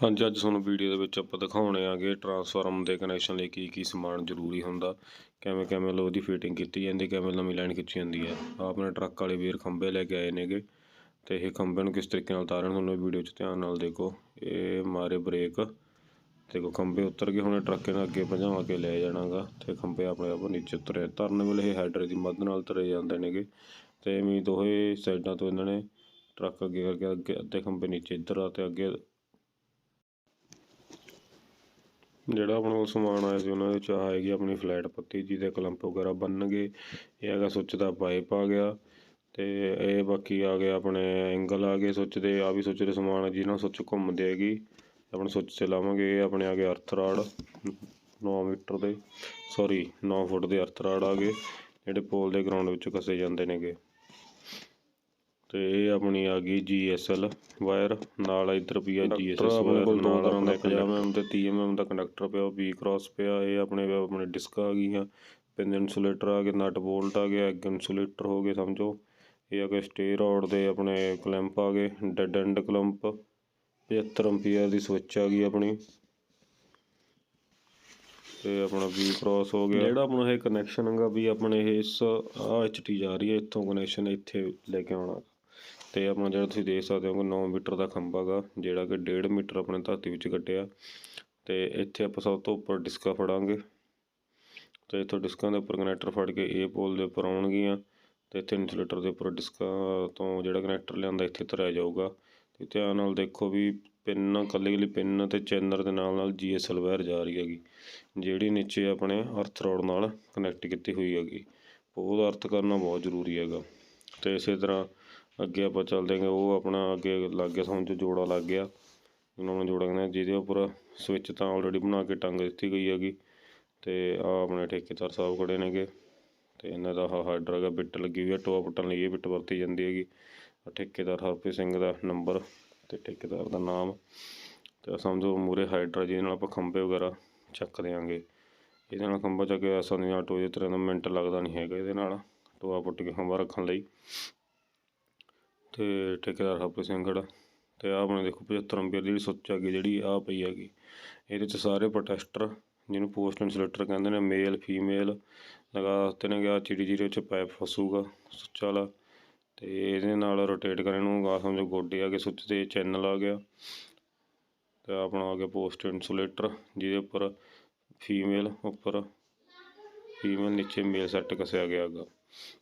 ਹਾਂਜੀ, ਅੱਜ ਤੁਹਾਨੂੰ ਵੀਡੀਓ ਦੇ ਵਿੱਚ ਆਪਾਂ ਦਿਖਾਉਣੇ ਆਗੇ ਟਰਾਂਸਫਾਰਮ ਦੇ ਕਨੈਕਸ਼ਨ ਲਈ ਕੀ ਕੀ ਸਮਾਨ ਜ਼ਰੂਰੀ ਹੁੰਦਾ, ਕਿਵੇਂ ਕਿਵੇਂ ਲੋ ਦੀ ਫਿਟਿੰਗ ਕੀਤੀ ਜਾਂਦੀ, ਕਿਵੇਂ ਨਵੀਂ ਲਾਈਨ ਖਿੱਚੀ ਜਾਂਦੀ ਹੈ। ਆਪਣੇ ਟਰੱਕ ਵਾਲੇ ਵੀਰ ਖੰਭੇ ਲੈ ਕੇ ਆਏ ਨੇਗੇ ਤੇ ਇਹ ਖੰਭੇ ਨੂੰ ਕਿਸ ਤਰੀਕੇ ਨਾਲ ਤਾਰਨ ਤੁਹਾਨੂੰ ਵੀਡੀਓ 'ਚ ਧਿਆਨ ਨਾਲ ਦੇਖੋ। ਇਹ ਮਾਰੇ ਬ੍ਰੇਕ ਦੇਖੋ ਖੰਭੇ ਉਤਰ ਕੇ ਹੁਣੇ ਟਰੱਕੇ ਇਹਨਾਂ ਅੱਗੇ ਭਜਾ ਕੇ ਲੈ ਜਾਣਾਗਾ ਤੇ ਖੰਭੇ ਆਪਣੇ ਆਪ ਨੀਚੇ ਉਤਰੇ। ਧਰਨ ਵੇਲੇ ਇਹ ਹੈਡਰ ਦੀ ਮਦਦ ਨਾਲ ਤਰੇ ਜਾਂਦੇ ਨੇਗੇ ਤੇ ਵੀ ਦੋਹੇ ਸਾਈਡਾਂ ਤੋਂ ਇਹਨਾਂ ਨੇ ਟਰੱਕ ਅੱਗੇ ਕਰਕੇ ਅੱਗੇ ਅੱਧੇ ਖੰਭੇ ਨੀਚੇ ਇੱਧਰ ਆ ਤੇ ਅੱਗੇ ਜਿਹੜਾ ਆਪਣੇ ਕੋਲ ਸਮਾਨ ਆਇਆ ਸੀ, ਉਹਨਾਂ ਦੇ ਵਿੱਚ ਆਹ ਹੈਗੀ ਆਪਣੀ ਫਲੈਟ ਪੱਤੀ, ਜਿਹਦੇ ਕਲੰਪ ਵਗੈਰਾ ਬੰਨਗੇ ਇਹ ਹੈਗਾ ਸੁੱਚ ਦਾ ਪਾਈਪ ਆ ਗਿਆ ਤੇ ਇਹ ਬਾਕੀ ਆ ਗਿਆ ਆਪਣੇ ਐਂਗਲ ਆ ਗਏ ਸੁੱਚ ਦੇ ਆ ਵੀ ਸੁੱਚ ਦੇ ਸਮਾਨ ਆ, ਜਿਹਨਾਂ ਸੁੱਚ ਘੁੰਮਦੇ ਹੈਗੀ, ਆਪਣੇ ਸੁੱਚ ਤੇ ਲਾਵਾਂਗੇ ਇਹ ਆਪਣੇ ਆ ਗਏ ਅਰਥ ਰਾਡ 9 ਮੀਟਰ ਦੇ ਸੌਰੀ 9 ਫੁੱਟ ਦੇ ਅਰਥ ਰਾਡ ਆ ਗਏ, ਜਿਹੜੇ ਪੋਲ ਦੇ ਗਰਾਊਂਡ ਵਿੱਚ ਕਸੇ ਜਾਂਦੇ ਨੇਗੇ। ਤੇ ਇਹ ਆਪਣੀ ਆ ਗਈ GSL ਵਾਇਰ ਨਾਲ ਇੱਧਰ ਪਈ ਆ GSS ਵਾਇਰ ਤਰ੍ਹਾਂ ਦਾ 50 mm ਤੇ 30 mm ਦਾ ਕੰਡਕਟਰ ਪਿਆ ਵੀ ਕ੍ਰਾਸ ਪਿਆ ਇਹ ਆਪਣੇ ਆਪਣੇ ਡਿਸਕ ਆ ਗਈਆਂ ਪਿਨ ਇਨਸੂਲੇਟਰ ਆ ਗਏ ਨਟ ਬੋਲਟ ਆ ਗਿਆ ਐਗ ਇਨਸੂਲੇਟਰ ਹੋ ਗਏ ਸਮਝੋ। ਇਹ ਆ ਗਏ ਸਟੇ ਰੋਡ ਦੇ ਆਪਣੇ ਕਲੈਂਪ ਆ ਗਏ ਡੈਡ ਐਂਡ ਕਲੰਪ 75 ਐਂਪੀਅਰ ਦੀ ਸਵਿਚ ਆ ਗਈ ਆਪਣੀ। ਤੇ ਆਪਣਾ ਵੀ ਕ੍ਰਾਸ ਹੋ ਗਿਆ। ਜਿਹੜਾ ਆਪਣਾ ਇਹ ਕਨੈਕਸ਼ਨ ਹੈਗਾ ਵੀ ਆਪਣੇ ਇਹ ਇਸ ਆ ਐਚਟੀ ਜਾ ਰਹੀ ਹੈ ਇੱਥੋਂ ਕਨੈਕਸ਼ਨ ਇੱਥੇ ਲੈ ਕੇ ਆਉਣਾ। ਤੇ ਆਪਣਾ ਜਿਹੜਾ ਤੁਸੀਂ ਦੇਖ ਸਕਦੇ ਹੋ 9 ਮੀਟਰ ਦਾ ਖੰਭਾ ਗਾ ਜਿਹੜਾ ਕਿ 1.5 ਮੀਟਰ ਆਪਣੇ ਧਰਤੀ ਵਿੱਚ ਕੱਟਿਆ। ਤੇ ਇੱਥੇ ਆਪਾਂ ਸਭ ਤੋਂ ਉੱਪਰ ਡਿਸਕਾ ਫੜਾਂਗੇ। ਤੇ ਇੱਥੋਂ ਡਿਸਕਾਂ ਦੇ ਉੱਪਰ ਕਨੈਕਟਰ ਫੜ ਕੇ ਏ ਪੋਲ ਦੇ ਉੱਪਰ ਆਉਣਗੀਆਂ ਤੇ ਇੱਥੇ ਇਨਸੂਲੇਟਰ ਦੇ ਉੱਪਰ ਡਿਸਕਾਂ ਤੋਂ ਜਿਹੜਾ ਕਨੈਕਟਰ ਲਿਆਂਦਾ ਇੱਥੇ ਧਰਿਆ ਜਾਊਗਾ। ਤੇ ਧਿਆਨ ਨਾਲ ਦੇਖੋ ਵੀ ਪਿੰਨ ਕੱਲੀ ਕੱਲੀ ਪਿੰਨ ਤੇ ਚੈਨਰ ਦੇ ਨਾਲ ਨਾਲ ਜੀਐਸਐਲ ਵਾਇਰ ਜਾ ਰਹੀ ਹੈਗੀ, ਜਿਹੜੀ ਨੀਚੇ ਆਪਣੇ ਅਰਥ ਰੋਡ ਨਾਲ ਕਨੈਕਟ ਕੀਤੀ ਹੋਈ ਹੈਗੀ। ਉਹਦਾ ਅਰਥ ਕਰਨਾ ਬਹੁਤ ਜ਼ਰੂਰੀ ਹੈਗਾ। ਤੇ ਇਸੇ ਤਰ੍ਹਾਂ ਅੱਗੇ ਆਪਾਂ ਚੱਲਦੇ ਹਾਂ ਉਹ ਆਪਣਾ ਅੱਗੇ ਲੱਗ ਗਿਆ, ਸਮਝੋ ਜੋੜਾ ਲੱਗ ਗਿਆ। ਉਹਨਾਂ ਨੂੰ ਜੋੜਾ ਕਹਿੰਦੇ ਜਿਹਦੇ ਉੱਪਰ ਸਵਿਚ ਤਾਂ ਆਲਰੇਡੀ ਬਣਾ ਕੇ ਟੰਗ ਦਿੱਤੀ ਗਈ ਹੈਗੀ। ਤੇ ਆ ਆਪਣੇ ਠੇਕੇਦਾਰ ਸਾਹਿਬ ਖੜੇ ਨੇਗੇ। ਤੇ ਇਹਨਾਂ ਦਾ ਆਹ ਹਾਰਡਰ ਹੈਗਾ, ਬਿੱਟ ਲੱਗੀ ਹੋਈ ਹੈ ਟੋਆ ਪੁੱਟਣ ਲਈ ਇਹ ਬਿੱਟ ਵਰਤੀ ਜਾਂਦੀ ਹੈਗੀ। ਠੇਕੇਦਾਰ ਹਰਪ੍ਰੀਤ ਸਿੰਘ ਦਾ ਨੰਬਰ ਤੇ ਠੇਕੇਦਾਰ ਦਾ ਨਾਮ। ਤੇ ਸਮਝੋ ਮੂਰੇ ਹਾਈਡਰਾ ਜਿਹਦੇ ਨਾਲ ਆਪਾਂ ਖੰਭੇ ਵਗੈਰਾ ਚੱਕ ਦਿਆਂਗੇ। ਇਹਦੇ ਨਾਲ ਖੰਭਾ ਚੱਕ ਕੇ ਵੈਸਾ ਨਹੀਂ ਆਟੋ ਟੋਏ ਤਰ੍ਹਾਂ ਦਾ ਮਿੰਟ ਲੱਗਦਾ ਨਹੀਂ ਹੈਗਾ ਇਹਦੇ ਨਾਲ। ਟੋਆ ਪੁੱਟ ਕੇ ਖੰਭਾ ਰੱਖਣ ਲਈ। ਤੇ ਠੇਕੇਦਾਰ ਹਰਪ੍ਰੀਤ ਸਿੰਘ ਖੜਾ ਤੇ ਆਹ ਆਪਣੇ ਦੇਖੋ 75 ਅੰਪੀਅਰ ਜਿਹੜੀ ਸੁੱਚ ਹੈਗੀ, ਜਿਹੜੀ ਆਹ ਪਈ ਹੈਗੀ, ਇਹਦੇ ਚ ਸਾਰੇ ਪ੍ਰੋਟੈਸਟਰ ਜਿਹਨੂੰ ਪੋਸਟ ਇਨਸੂਲੇਟਰ ਕਹਿੰਦੇ ਨੇ ਮੇਲ ਫੀਮੇਲ ਲਗਾ ਦਿੱਤੇ ਨੇ ਗਿਆ ਚਿੜੀ ਜਿਹਦੇ ਵਿੱਚ ਪਾਈਪ ਫਸੂਗਾ ਸੁੱਚ ਵਾਲਾ ਤੇ ਇਹਦੇ ਨਾਲ ਰੋਟੇਟ ਕਰਨ ਨੂੰ ਆ ਸਮਝੋ ਗੋਡੇ ਆ ਗਏ, ਸੁੱਚ 'ਤੇ ਚੈਨਲ ਆ ਗਿਆ ਤੇ ਆਪਣਾ ਆ ਗਿਆ ਪੋਸਟ ਇਨਸੂਲੇਟਰ ਜਿਹਦੇ ਉੱਪਰ ਫੀਮੇਲ ਉੱਪਰ ਫੀਮੇਲ ਨੀਚੇ ਮੇਲ ਸੈੱਟ ਕਸਿਆ ਗਿਆ ਹੈਗਾ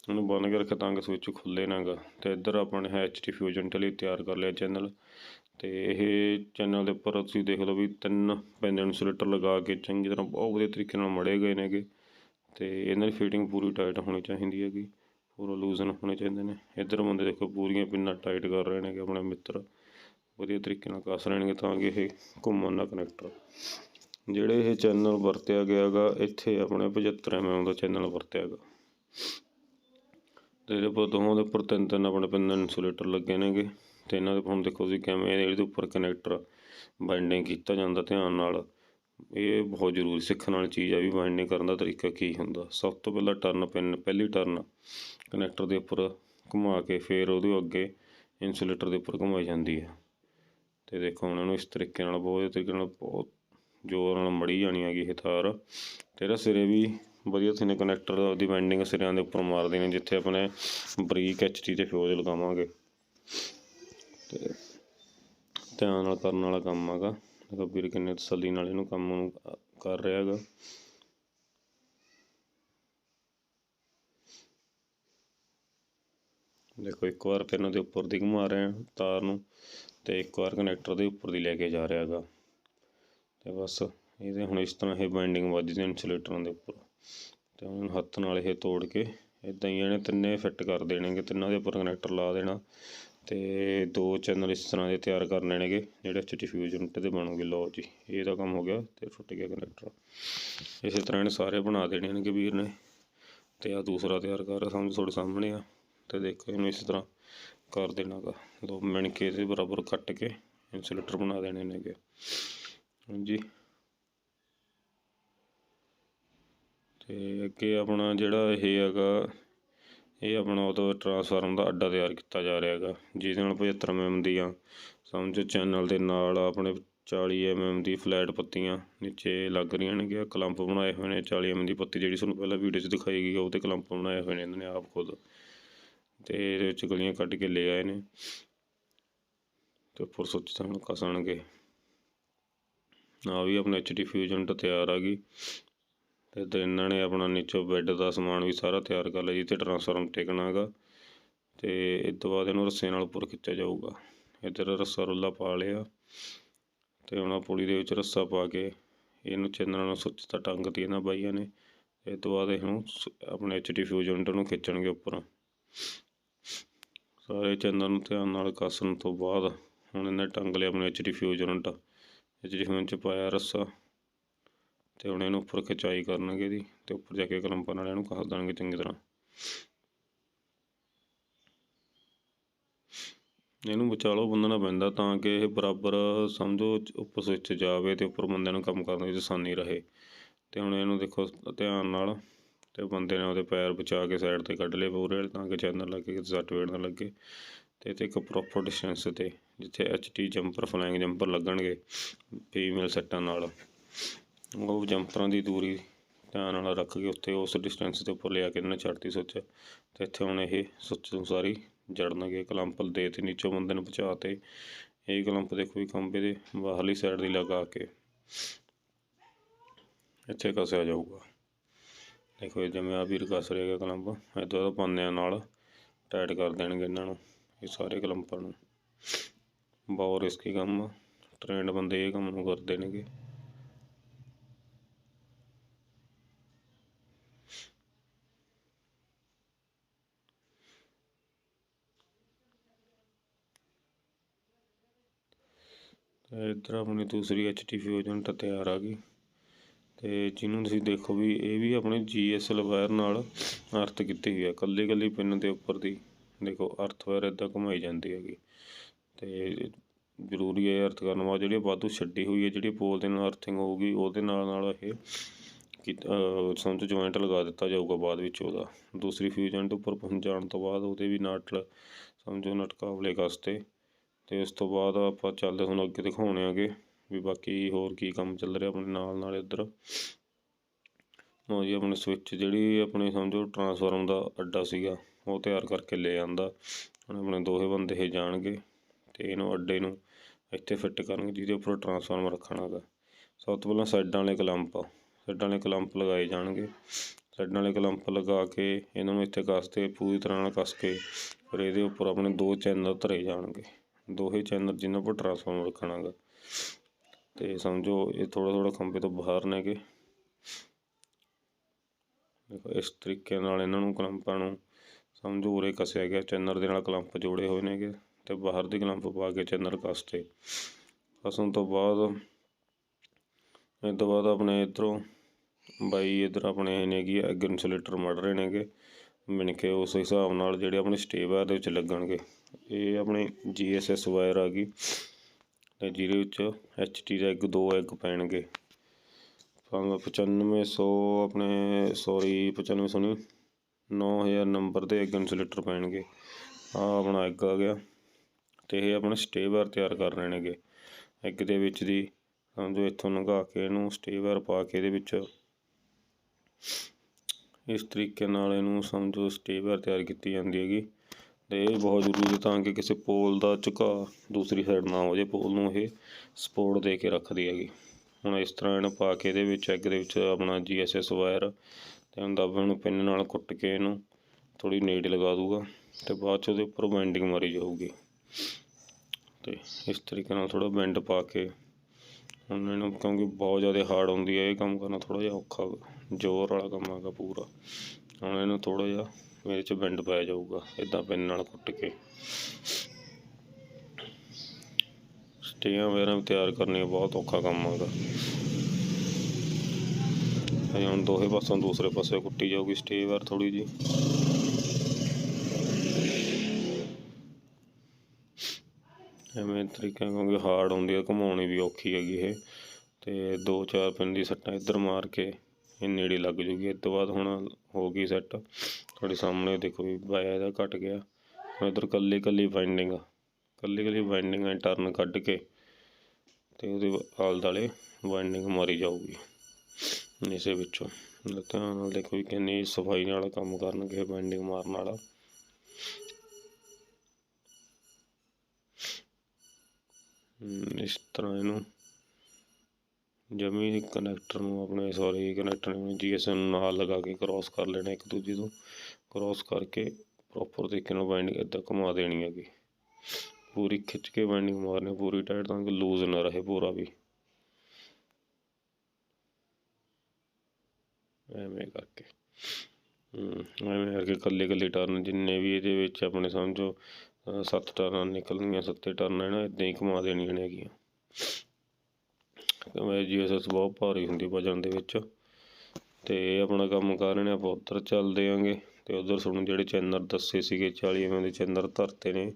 ਉਹਨੂੰ ਬੰਨ ਕੇ ਰੱਖਿਆ ਤਾਂ ਕਿ ਸਵਿਚ ਖੁੱਲੇ ਨਾ ਗਾ। ਤੇ ਇੱਧਰ ਆਪਾਂ ਨੇ ਐਚ ਟੀ ਫਿਊਜ਼ਨ ਲਈ ਤਿਆਰ ਕਰ ਲਿਆ ਚੈਨਲ ਤੇ ਇਹ ਚੈਨਲ ਦੇ ਉੱਪਰ ਤੁਸੀਂ ਦੇਖ ਲਓ ਵੀ ਤਿੰਨ ਪੈਨ ਇਨਸੂਲੇਟਰ ਲਗਾ ਕੇ ਚੰਗੀ ਤਰ੍ਹਾਂ ਬਹੁਤ ਵਧੀਆ ਤਰੀਕੇ ਨਾਲ ਮੜੇ ਗਏ ਨੇਗੇ। ਤੇ ਇਹਨਾਂ ਦੀ ਫਿਟਿੰਗ ਪੂਰੀ ਟਾਈਟ ਹੋਣੀ ਚਾਹੀਦੀ ਹੈਗੀ ਪੂਰਾ ਲੂਜ਼ਨ ਹੋਣੇ ਚਾਹੀਦੇ ਨੇ। ਇੱਧਰ ਬੰਦੇ ਦੇਖੋ ਪੂਰੀਆਂ ਪਿੰਨਾਂ ਟਾਈਟ ਕਰ ਰਹੇ ਨੇਗੇ ਆਪਣੇ ਮਿੱਤਰ। ਵਧੀਆ ਤਰੀਕੇ ਨਾਲ ਕੱਸ ਲੈਣਗੇ ਤਾਂ ਕਿ ਇਹ ਘੁੰਮਣ ਨਾ ਕਨੈਕਟਰ ਜਿਹੜੇ ਇਹ ਚੈਨਲ ਵਰਤਿਆ ਗਿਆ ਹੈਗਾ ਇੱਥੇ ਆਪਣੇ 75 ਐਮਐਮ ਦਾ ਚੈਨਲ ਵਰਤਿਆ ਹੈਗਾ ਤੇ ਇਹਦੇ ਉੱਪਰ ਦੋਵਾਂ ਦੇ ਉੱਪਰ ਤਿੰਨ ਤਿੰਨ ਆਪਣੇ ਪਿੰਨ ਇਨਸੂਲੇਟਰ ਲੱਗੇ ਨੇਗੇ, ਤੇ ਇਹਨਾਂ ਦੇ ਹੁਣ ਦੇਖੋ ਤੁਸੀਂ ਕਿਵੇਂ ਇਹਦੇ ਉੱਪਰ ਕਨੈਕਟਰ ਬਾਈਂਡਿੰਗ ਕੀਤਾ ਜਾਂਦਾ ਧਿਆਨ ਨਾਲ। ਇਹ ਬਹੁਤ ਜ਼ਰੂਰੀ ਸਿੱਖਣ ਵਾਲੀ ਚੀਜ਼ ਆ ਵੀ ਬਾਈਂਡਿੰਗ ਕਰਨ ਦਾ ਤਰੀਕਾ ਕੀ ਹੁੰਦਾ। ਸਭ ਤੋਂ ਪਹਿਲਾਂ ਟਰਨ ਪਿੰਨ ਪਹਿਲੀ ਟਰਨ ਕਨੈਕਟਰ ਦੇ ਉੱਪਰ ਘੁਮਾ ਕੇ ਫਿਰ ਉਹਦੇ ਅੱਗੇ ਇਨਸੂਲੇਟਰ ਦੇ ਉੱਪਰ ਘੁਮਾਈ ਜਾਂਦੀ ਹੈ ਤੇ ਦੇਖੋ ਹੁਣ ਇਹਨੂੰ ਇਸ ਤਰੀਕੇ ਨਾਲ ਬਹੁਤ ਤਰੀਕੇ ਨਾਲ ਬਹੁਤ ਜ਼ੋਰ ਨਾਲ ਮੜੀ ਜਾਣੀ ਹੈਗੀ ਇਹ ਤਾਰ। ਤੇ ਇਹਦਾ ਸਿਰੇ ਵੀ ਵਧੀਆ ਥਿਨੇ ਕਨੈਕਟਰ ਦੀ ਬਾਈਂਡਿੰਗ ਸਿਰਿਆਂ ਦੇ ਉੱਪਰ ਮਾਰਦੇ ਨੇ ਜਿੱਥੇ ਆਪਣੇ ਬਰੀਕ ਐਚਟੀ ਤੇ ਫਿਊਜ਼ ਲਗਾਵਾਂਗੇ। ਤੇ ਧਿਆਨ ਨਾਲ ਕਰਨ ਵਾਲਾ ਕੰਮ ਹੈਗਾ। ਦੇਖੋ ਵੀਰ ਕਿੰਨੇ ਤਸੱਲੀ ਨਾਲ ਇਹਨੂੰ ਕੰਮ ਨੂੰ ਕਰ ਰਿਹਾ ਹੈਗਾ। ਦੇਖੋ ਇੱਕ ਵਾਰ ਪਿੰਨ ਦੇ ਉੱਪਰ ਦੀ ਘੁਮਾ ਰਹੇ ਹਾਂ ਤਾਰ ਨੂੰ, ਤੇ ਇੱਕ ਵਾਰ ਕਨੈਕਟਰ ਦੇ ਉੱਪਰ ਦੀ ਲੈ ਕੇ ਜਾ ਰਿਹਾ ਹੈਗਾ। ਤੇ ਬਸ ਇਹਦੇ ਹੁਣ ਇਸ ਤਰ੍ਹਾਂ ਇਹ ਬਾਈਂਡਿੰਗ ਵੱਜਦੀ ਇਨਸੂਲੇਟਰਾਂ ਦੇ ਉੱਪਰ। ਤੇ ਹੁਣ ਹੱਥ ਨਾਲ ਇਹ ਤੋੜ ਕੇ ਇਦਾਂ ਹੀ ਇਹਨੇ ਤਿੰਨੇ ਫਿੱਟ ਕਰ ਦੇਣਗੇ ਤਿੰਨਾਂ ਦੇ ਉੱਪਰ ਕਨੈਕਟਰ ਲਾ ਦੇਣਾ ਤੇ ਦੋ ਚੈਨਲ ਇਸ ਤਰ੍ਹਾਂ ਦੇ ਤਿਆਰ ਕਰਨੇ ਨੇਗੇ ਜਿਹੜੇ ਐਚ ਟੀ ਫਿਊਜ਼ ਯੂਨਿਟ ਦੇ ਬਣੂਗੇ। ਲਓ ਜੀ, ਇਹ ਦਾ ਕੰਮ ਹੋ ਗਿਆ ਤੇ ਟੁੱਟ ਗਿਆ ਕਨੈਕਟਰ ਇਸੇ ਤਰ੍ਹਾਂ ਇਹਨੇ ਸਾਰੇ ਬਣਾ ਦੇਣੇ ਨੇ ਵੀਰ ਨੇ। ਤੇ ਆ ਦੂਸਰਾ ਤਿਆਰ ਕਰ ਰਿਹਾ ਸਮਝ, ਤੁਹਾਡੇ ਸਾਹਮਣੇ ਆ। ਤੇ ਦੇਖੋ ਇਹਨੂੰ ਇਸ ਤਰ੍ਹਾਂ ਕਰ ਦੇਣਾ ਗਾ ਦੋ ਮਿਣ ਕੇ ਦੇ ਬਰਾਬਰ ਕੱਟ ਕੇ ਇਨਸੂਲੇਟਰ ਬਣਾ ਦੇਣੇ ਨੇਗੇ। ਹਾਂਜੀ। ਅਤੇ ਅੱਗੇ ਆਪਣਾ ਜਿਹੜਾ ਇਹ ਹੈਗਾ, ਇਹ ਆਪਣਾ ਉਹਦਾ ਟਰਾਂਸਫਾਰਮ ਦਾ ਅੱਡਾ ਤਿਆਰ ਕੀਤਾ ਜਾ ਰਿਹਾ ਹੈਗਾ, ਜਿਹਦੇ ਨਾਲ 75 mm ਦੀਆਂ, ਸਮਝੋ ਚੈਨਲ ਦੇ ਨਾਲ ਆਪਣੇ 40 mm ਦੀ ਫਲੈਟ ਪੱਤੀਆਂ ਨੀਚੇ ਲੱਗ ਰਹੀਆਂ ਨੇ ਕਲੰਪ ਬਣਾਏ ਹੋਏ ਨੇ 40 mm ਦੀ ਪੱਤੀ ਜਿਹੜੀ ਤੁਹਾਨੂੰ ਪਹਿਲਾਂ ਵੀਡੀਓ 'ਚ ਦਿਖਾਈ ਗਈ ਉਹ 'ਤੇ ਕਲੰਪ ਬਣਾਏ ਹੋਏ ਨੇ ਇਹਨਾਂ ਨੇ ਆਪ ਖੁਦ। ਤੇ ਇਹਦੇ ਵਿੱਚ ਗਲੀਆਂ ਕੱਢ ਕੇ ਲੈ ਆਏ ਨੇ ਤੇ ਉੱਪਰ ਸੁੱਚ ਤਾਂ ਹੁਣ ਕਸਣਗੇ ਆ ਵੀ ਆਪਣਾ ਐਚ ਡੀ ਫਿਊਜ਼ਨ ਤਿਆਰ ਆ ਗਈ। ਤੇ ਇੱਧਰ ਇਹਨਾਂ ਨੇ ਆਪਣਾ ਨੀਚੋਂ ਬੈੱਡ ਦਾ ਸਮਾਨ ਵੀ ਸਾਰਾ ਤਿਆਰ ਕਰ ਲਿਆ ਜੀ ਤੇ ਟਰਾਂਸਫਾਰਮ ਟੇਕਣਾ ਹੈਗਾ ਤੇ ਇਸ ਤੋਂ ਬਾਅਦ ਇਹਨੂੰ ਰੱਸੇ ਨਾਲ ਉੱਪਰ ਖਿੱਚਿਆ ਜਾਊਗਾ। ਇੱਧਰ ਰੱਸਾ ਰੁੱਲਾ ਪਾ ਲਿਆ ਤੇ ਹੁਣ ਆਹ ਪੁਲੀ ਦੇ ਵਿੱਚ ਰੱਸਾ ਪਾ ਕੇ ਇਹਨੂੰ ਚੰਦਰਾਂ ਨਾਲ ਸੁੱਚਤਾ ਟੰਗਤੀ ਇਹਨਾਂ ਬਾਈਆਂ ਨੇ ਇਹ ਤੋਂ ਬਾਅਦ ਇਹਨੂੰ ਸ- ਆਪਣੇ ਐਚ ਡੀ ਫਿਊਜ਼ਨ ਨੂੰ ਖਿੱਚਣਗੇ ਉੱਪਰ। ਸਾਰੇ ਚੰਦਰਾਂ ਨੂੰ ਧਿਆਨ ਨਾਲ ਕੱਸਣ ਤੋਂ ਬਾਅਦ ਹੁਣ ਇਹਨੇ ਟੰਗ ਲਿਆ ਆਪਣੇ H D fusion H D fusion 'ਚ ਪਾਇਆ ਰੱਸਾ। ਤੇ ਹੁਣ ਇਹਨੂੰ ਉੱਪਰ ਖਿਚਾਈ ਕਰਨਗੇ ਇਹਦੀ ਤੇ ਉੱਪਰ ਜਾ ਕੇ ਕਲੰਪਾਂ ਨਾਲ ਇਹਨੂੰ ਕੱਸ ਦੇਣਗੇ ਚੰਗੀ ਤਰ੍ਹਾਂ। ਇਹਨੂੰ ਵਿਚਾਲੋ ਬੰਨਣਾ ਪੈਂਦਾ ਤਾਂ ਕਿ ਇਹ ਬਰਾਬਰ ਸਮਝੋ ਉੱਪਰ ਸਵਿਚ ਜਾਵੇ ਤੇ ਉੱਪਰ ਬੰਦੇ ਨੂੰ ਕੰਮ ਕਰਨ ਵਿੱਚ ਆਸਾਨੀ ਰਹੇ। ਤੇ ਹੁਣ ਇਹਨੂੰ ਦੇਖੋ, ਧਿਆਨ ਨਾਲ ਤੇ ਬੰਦੇ ਨੇ ਉਹਦੇ ਪੈਰ ਬਚਾ ਕੇ ਸਾਈਡ ਤੇ ਕੱਢ ਲਏ ਪੂਰੇ ਤਾਂ ਕਿ ਚੈਨਲ ਲੱਗੇ ਕਿ ਸੱਟ ਵੇੜ ਨਾ ਲੱਗੇ। ਤੇ ਤੇ ਇੱਕ ਪ੍ਰੋਪਰ ਡਿਸਟੈਂਸ ਤੇ, ਜਿੱਥੇ H T jumper flying jumper ਲੱਗਣਗੇ ਫੀਮੇਲ ਸੈੱਟਾਂ ਨਾਲ। ਉਹ ਜੰਪਰਾਂ ਦੀ ਦੂਰੀ ਧਿਆਨ ਨਾਲ ਰੱਖ ਕੇ ਉੱਥੇ ਉਸ ਡਿਸਟੈਂਸ ਦੇ ਉੱਪਰ ਲਿਆ ਕੇ ਇਹਨਾਂ ਨੇ ਛੱਡਤੀ ਸੁੱਚ। ਤੇ ਇੱਥੇ ਹੁਣ ਇਹ ਸੁੱਚ ਨੂੰ ਸਾਰੀ ਜੜਨਗੇ ਕਲੰਪ ਦੇ ਤੇ ਨੀਚੋਂ ਬੰਦੇ ਨੂੰ ਪਹੁੰਚਾ ਤੇ ਇਹ ਕਲੰਪ ਦੇਖੋ ਵੀ ਖੰਭੇ ਦੇ ਬਾਹਰਲੀ ਸਾਈਡ ਦੀ ਲਗਾ ਕੇ ਇੱਥੇ ਕਸਿਆ ਜਾਊਗਾ। ਦੇਖੋ ਇਹ ਜਿਵੇਂ ਆ ਵੀਰ ਕਸ ਰਿਹਾ ਹੈਗਾ ਕਲੰਪ। ਇੱਦਾਂ ਦਾ ਪਾਨਿਆਂ ਨਾਲ ਟਾਈਟ ਕਰ ਦੇਣਗੇ ਇਹਨਾਂ ਨੂੰ, ਇਹ ਸਾਰੇ ਕਲੰਪਾਂ ਨੂੰ। ਬਹੁਤ ਰਿਸਕੀ ਕੰਮ ਆ। ਟ੍ਰੇਨਡ ਬੰਦੇ ਇਹ ਕੰਮ ਨੂੰ ਕਰਦੇ ਨੇਗੇ। ਇੱਧਰ ਆਪਣੀ ਦੂਸਰੀ ਐਚ ਟੀ ਫਿਊਜ਼ਨ ਤਾਂ ਤਿਆਰ ਆ ਗਈ। ਤੇ ਜਿਹਨੂੰ ਤੁਸੀਂ ਦੇਖੋ ਵੀ ਇਹ ਵੀ ਆਪਣੇ ਜੀ ਐਸ ਐਲ ਵਾਇਰ ਨਾਲ ਅਰਥ ਕੀਤੀ ਹੋਈ ਹੈ ਕੱਲੀ ਕੱਲੀ ਪਿੰਨ ਦੇ ਉੱਪਰ ਦੀ ਦੇਖੋ, ਅਰਥ ਵਾਇਰ ਇੱਦਾਂ ਘੁਮਾਈ ਜਾਂਦੀ ਹੈਗੀ। ਤੇ ਜ਼ਰੂਰੀ ਹੈ ਅਰਥ ਕਰਨ ਵਾਸਤੇ, ਜਿਹੜੀ ਵਾਧੂ ਛੱਡੀ ਹੋਈ ਹੈ ਜਿਹੜੀ ਪੋਲ ਦੇ ਨਾਲ ਅਰਥਿੰਗ ਹੋਊਗੀ, ਉਹਦੇ ਨਾਲ ਨਾਲ ਇਹ ਕਿ ਸਮਝ ਜੁਆਇੰਟ ਲਗਾ ਦਿੱਤਾ ਜਾਊਗਾ ਬਾਅਦ ਵਿੱਚ ਉਹਦਾ। ਦੂਸਰੀ ਫਿਊਜ਼ਨ ਦੇ ਉੱਪਰ ਪਹੁੰਚਾਉਣ ਤੋਂ ਬਾਅਦ ਉਹਦੇ ਵੀ ਨਾਟਲ ਸਮਝੋ ਨਟਕਾਵਲੇ ਕਸਤੇ ਅਤੇ ਉਸ ਤੋਂ ਬਾਅਦ ਆਪਾਂ ਚੱਲਦੇ ਹੁਣ ਅੱਗੇ ਦਿਖਾਉਣੇ ਆਗੇ ਵੀ ਬਾਕੀ ਹੋਰ ਕੀ ਕੰਮ ਚੱਲ ਰਿਹਾ ਆਪਣੇ ਨਾਲ ਨਾਲ ਇੱਧਰ ਲਓ ਜੀ, ਆਪਣੇ ਸਵਿੱਚ ਜਿਹੜੀ ਆਪਣੇ ਸਮਝੋ ਟਰਾਂਸਫਾਰਮ ਦਾ ਅੱਡਾ ਸੀਗਾ, ਉਹ ਤਿਆਰ ਕਰਕੇ ਲੈ ਆਂਦਾ। ਹੁਣ ਆਪਣੇ ਦੋਹੇ ਬੰਦੇ ਇਹ ਜਾਣਗੇ ਤੇ ਇਹਨੂੰ ਅੱਡੇ ਨੂੰ ਇੱਥੇ ਫਿੱਟ ਕਰਨਗੇ, ਜਿਹਦੇ ਉੱਪਰ ਟਰਾਂਸਫਾਰਮਰ ਰੱਖਣਾ ਹੈਗਾ। ਸਭ ਤੋਂ ਪਹਿਲਾਂ ਸਾਈਡਾਂ ਵਾਲੇ ਕਲੰਪ ਸਾਈਡਾਂ ਵਾਲੇ ਕਲੰਪ ਲਗਾਏ ਜਾਣਗੇ। ਸਾਈਡਾਂ ਵਾਲੇ ਕਲੰਪ ਲਗਾ ਕੇ ਇਹਨਾਂ ਨੂੰ ਇੱਥੇ ਕੱਸ ਕੱਸਦੇ ਪੂਰੀ ਤਰ੍ਹਾਂ ਨਾਲ ਕੱਸ ਕੇ ਫਿਰ ਇਹਦੇ ਉੱਪਰ ਆਪਣੇ ਦੋ ਚੈਨਲ ਧਰੇ ਜਾਣਗੇ। ਦੋਹੇ ਚੈਨਲ ਜਿਨ੍ਹਾਂ ਪਰ ਟਰਾਂਸਫਾਰਮਰ ਰੱਖਣਾ ਗਾ ਤੇ ਸਮਝੋ, ਇਹ ਥੋੜਾ ਥੋੜਾ ਖੰਭੇ ਤੋਂ ਬਾਹਰ ਨੇਗੇ। ਦੇਖੋ, ਇਸ ਤਰੀਕੇ ਨਾਲ ਇਹਨਾਂ ਨੂੰ ਕਲੰਪਾਂ ਨੂੰ ਸਮਝੋ, ਉਰੇ ਕੱਸਿਆ ਗਿਆ ਚੈਨਰ ਦੇ ਨਾਲ ਕਲੰਪ ਜੋੜੇ ਹੋਏ ਨੇਗੇ ਤੇ ਬਾਹਰ ਦੀ ਕਲੰਪ ਪਾ ਕੇ ਚੈਨਰ ਕੱਸਤੇ। ਕਸਣ ਤੋਂ ਬਾਅਦ, ਇਹ ਤੋਂ ਬਾਅਦ ਆਪਣੇ ਇੱਧਰੋਂ ਬਾਈ ਇੱਧਰ ਆਪਣੇ ਨੇਗੀ ਐਗ ਇਨਸੂਲੇਟਰ ਮੜ ਰਹੇ ਨੇਗੇ। ਮਿਣ ਕੇ ਉਸ ਹਿਸਾਬ ਨਾਲ ਜਿਹੜੇ ਆਪਣੇ ਸਟੇਬ ਆ ਦੇ ਵਿੱਚ ਲੱਗਣਗੇ। ਇਹ ਆਪਣੇ ਜੀ ਐਸ ਐਸ ਵਾਇਰ ਆ ਗਈ ਤੇ ਜਿਹਦੇ ਵਿੱਚ ਐਚ ਟੀ ਦਾ ਐਗ ਦੋ ਐਗ ਪੈਣਗੇ। ਭਾਵੇਂ 9500 ਆਪਣੇ ਸੌਰੀ 9500 ਨਹੀਂ 9000 ਨੰਬਰ ਦੇ ਐਗ ਇਨਸੂਲੇਟਰ ਪੈਣਗੇ। ਆ ਆਪਣਾ ਐਗ ਆ ਗਿਆ ਤੇ ਇਹ ਆਪਣੇ ਸਟੇਵਰ ਤਿਆਰ ਕਰ ਰਹੇ ਨੇਗੇ ਐਗ ਦੇ ਵਿੱਚ ਦੀ ਸਮਝੋ ਇੱਥੋਂ ਲੰਘਾ ਕੇ ਇਹਨੂੰ ਸਟੇਵਰ ਪਾ ਕੇ ਇਹਦੇ ਵਿੱਚ ਇਸ ਤਰੀਕੇ ਨਾਲ ਇਹਨੂੰ ਸਮਝੋ ਸਟੇਵਰ ਤਿਆਰ ਕੀਤੀ ਜਾਂਦੀ ਹੈਗੀ। ਤੇ ਇਹ ਬਹੁਤ ਜ਼ਰੂਰੀ ਹੈ ਤਾਂ ਕਿ ਕਿਸੇ ਪੋਲ ਦਾ ਝੁਕਾਅ ਦੂਸਰੀ ਸਾਈਡ ਨਾ ਹੋ ਜਾਏ। ਪੋਲ ਨੂੰ ਇਹ ਸਪੋਰਟ ਦੇ ਕੇ ਰੱਖਦੀ ਹੈਗੀ। ਹੁਣ ਇਸ ਤਰ੍ਹਾਂ ਇਹਨੂੰ ਪਾ ਕੇ ਇਹਦੇ ਵਿੱਚ ਐਗ ਦੇ ਵਿੱਚ ਆਪਣਾ ਜੀ ਐਸ ਐਸ ਵਾਇਰ ਤੇ ਹੁਣ ਦੱਬ ਨੂੰ ਪਿੰਨ ਨਾਲ ਕੁੱਟ ਕੇ ਇਹਨੂੰ ਥੋੜੀ ਨੇੜੇ ਲਗਾ ਦੂਗਾ ਤੇ ਬਾਅਦ ਚ ਉਹਦੇ ਉੱਪਰ ਬੈਂਡਿੰਗ ਮਾਰੀ ਜਾਊਗੀ। ਤੇ ਇਸ ਤਰੀਕੇ ਨਾਲ ਥੋੜਾ ਬੈਂਡ ਪਾ ਕੇ ਹੁਣ ਇਹਨੂੰ ਕਿਉਂਕਿ ਬਹੁਤ ਜ਼ਿਆਦਾ ਹਾਰਡ ਹੁੰਦੀ ਹੈ ਇਹ ਕੰਮ ਕਰਨਾ ਥੋੜਾ ਜਿਹਾ ਔਖਾ, ਜ਼ੋਰ ਵਾਲਾ ਕੰਮ ਹੈਗਾ ਪੂਰਾ। ਹੁਣ ਇਹਨੂੰ ਥੋੜਾ ਜਿਹਾ ਇਹਦੇ ਚ ਬੈਂਡ ਪਾਇਆ ਜਾਊਗਾ ਇਦਾਂ ਪਿੰਨ ਨਾਲ ਕੁੱਟ ਕੇ। ਸਟੇਆਂ ਵਗੈਰਾ ਵੀ ਤਿਆਰ ਕਰਨੀਆਂ, ਬਹੁਤ ਔਖਾ ਕੰਮ ਹੈਗਾ ਹਜੇ ਹੁਣ ਦੋਹੇ ਪਾਸੋਂ ਦੂਸਰੇ ਪਾਸੇ ਕੁੱਟੀ ਜਾਊਗੀ ਸਟੇ ਵਾਰ ਥੋੜੀ ਜੀ ਐਵੇਂ ਤਰੀਕਾ ਕਿਉਂਕਿ ਹਾਰਡ ਹੁੰਦੀ ਹੈ ਘੁਮਾਉਣੀ ਵੀ ਔਖੀ ਹੈਗੀ ਇਹ। ਤੇ ਦੋ ਚਾਰ ਪਿੰਨ ਦੀ ਸੱਟਾਂ ਇੱਧਰ ਮਾਰ ਕੇ, ਇਹ ਨੇੜੇ ਲੱਗ ਜੂਗੀ। ਇਸ ਤੋਂ ਬਾਅਦ ਹੁਣ ਹੋ ਗਈ ਸੈੱਟ। ਤੁਹਾਡੇ ਸਾਹਮਣੇ ਦੇਖੋ ਵੀ ਵਾਇਆ ਇਹਦਾ ਘਟ ਗਿਆ। ਹੁਣ ਇੱਧਰ ਕੱਲੀ ਕੱਲੀ ਵਾਈਂਡਿੰਗ ਕੱਲੀ ਕੱਲੀ ਵਾਈਂਡਿੰਗ ਐ ਟਰਨ ਕੱਢ ਕੇ ਤੇ ਉਹਦੇ ਆਲ ਦਾਲੇ ਵਾਈਂਡਿੰਗ ਮਾਰੀ ਜਾਊਗੀ। ਇਸੇ ਵਿੱਚੋਂ। ਧਿਆਨ ਨਾਲ ਦੇਖੋ ਵੀ ਕਿੰਨੀ ਸਫ਼ਾਈ ਨਾਲ ਕੰਮ ਕਰਨਗੇ ਵਾਈਂਡਿੰਗ ਮਾਰਨ ਵਾਲਾ। ਇਸ ਤਰ੍ਹਾਂ ਇਹਨੂੰ ਜਮੀ ਕਨੈਕਟਰ ਨੂੰ ਆਪਣੇ ਸੌਰੀ ਕਨੈਕਟਰ ਨੂੰ ਜੀਐਸਐਮ ਨਾਲ ਲਗਾ ਕੇ ਕ੍ਰਾਸ ਕਰ ਲੈਣਾ ਇੱਕ ਦੂਜੇ ਤੋਂ। ਕ੍ਰਾਸ ਕਰਕੇ ਪ੍ਰੋਪਰ ਤਰੀਕੇ ਨਾਲ ਵਾਈਂਡਿੰਗ ਇੱਦਾਂ ਘੁਮਾ ਦੇਣੀ ਹੈਗੀ। ਪੂਰੀ ਖਿੱਚ ਕੇ ਵਾਈਂਡਿੰਗ ਮਾਰਨੀ, ਪੂਰੀ ਟਾਈਟ ਤਾਂ ਕਿ ਲੂਜ਼ ਨਾ ਰਹੇ ਪੂਰਾ ਵੀ। ਐਵੇਂ ਕਰਕੇ। ਐਵੇਂ ਕਰਕੇ ਇਕੱਲੇ ਇਕੱਲੇ ਟਰਨ ਜਿੰਨੇ ਵੀ ਇਹਦੇ ਵਿੱਚ ਆਪਣੇ ਸਮਝੋ ਸੱਤ ਟਰਨਾਂ ਨਿਕਲਣਗੀਆਂ, ਸੱਤੇ ਟਰਨ ਹੈ ਨਾ ਇਦਾਂ ਹੀ ਘੁਮਾ ਦੇਣੀਆਂ ਨੇ ਹੈਗੀਆਂ। ਕਿਉਂਕਿ ਜੀਐਸਐਸ ਬਹੁਤ ਭਾਰੀ ਹੁੰਦੀ ਵਜਨ ਦੇ ਵਿੱਚ। ਤੇ ਇਹ ਆਪਣਾ ਕੰਮ ਕਰ ਰਹੇ ਨੇ, ਆਪਾਂ ਉੱਧਰ ਚੱਲਦੇ ਆਂਗੇ। ਤੇ ਉਧਰ ਤੁਹਾਨੂੰ ਜਿਹੜੇ ਚੈਨਰ ਦੱਸੇ ਸੀਗੇ 40 ਐਮ ਦੇ ਚੈਨਰ ਧਰਤੇ ਨੇ,